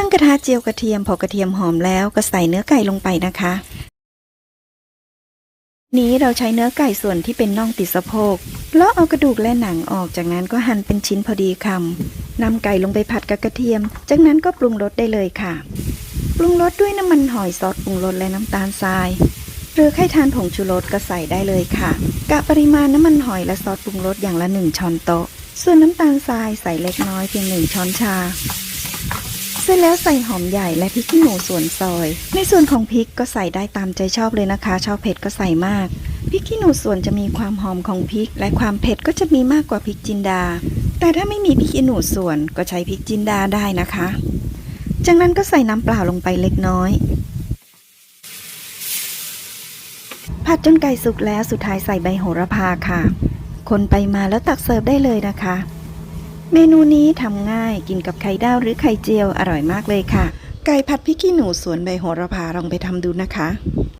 ตั้งกระทะเจียวกระเทียมพอกระเทียมหอมแล้วก็ใส่เนื้อไก่ลงไปนะคะ นี้เราใช้เนื้อไก่ส่วนที่เป็นน่องติดสะโพกเลาะเอากระดูกและหนังออกจากนั้นก็หั่นเป็นชิ้นพอดีคำนำไก่ลงไปผัดกับกระเทียม จากนั้นก็ปรุงรสได้เลยค่ะ ปรุงรสด้วยน้ำมันหอยซอสปรุงรสและน้ำตาลทรายหรือใครทานผงชูรสก็ใส่ได้เลยค่ะกะปริมาณน้ำมันหอยและซอสปรุงรสอย่างละหนึ่งช้อนโต๊ะ ส่วนน้ำตาลทรายใส่เล็กน้อยเพียงหนึ่งช้อนชา ร็จแล้วใส่หอมใหญ่และพริกขี้หนูส่วนซอย ในส่วนของพริกก็ใส่ได้ตามใจชอบเลยนะคะ ชอบเผ็ดก็ใส่มาก พริกขี้หนูส่วนจะมีความหอมของพริก และความเผ็ดก็จะมีมากกว่าพริกจินดา แต่ถ้าไม่มีพริกขี้หนูส่วนก็ใช้พริกจินดาได้นะคะ จากนั้นก็ใส่น้ำเปล่าลงไปเล็กน้อย ผัดจนไก่สุกแล้วสุดท้ายใส่ใบโหระพาค่ะ คนไปมาแล้วตักเสิร์ฟได้เลยนะคะ เมนูนี้ทำง่ายกินกับไข่ดาวหรือไข่เจียวอร่อยมากเลยค่ะ ไก่ผัดพริกขี้หนูสวนใบโหระพาลองไปทำดูนะคะ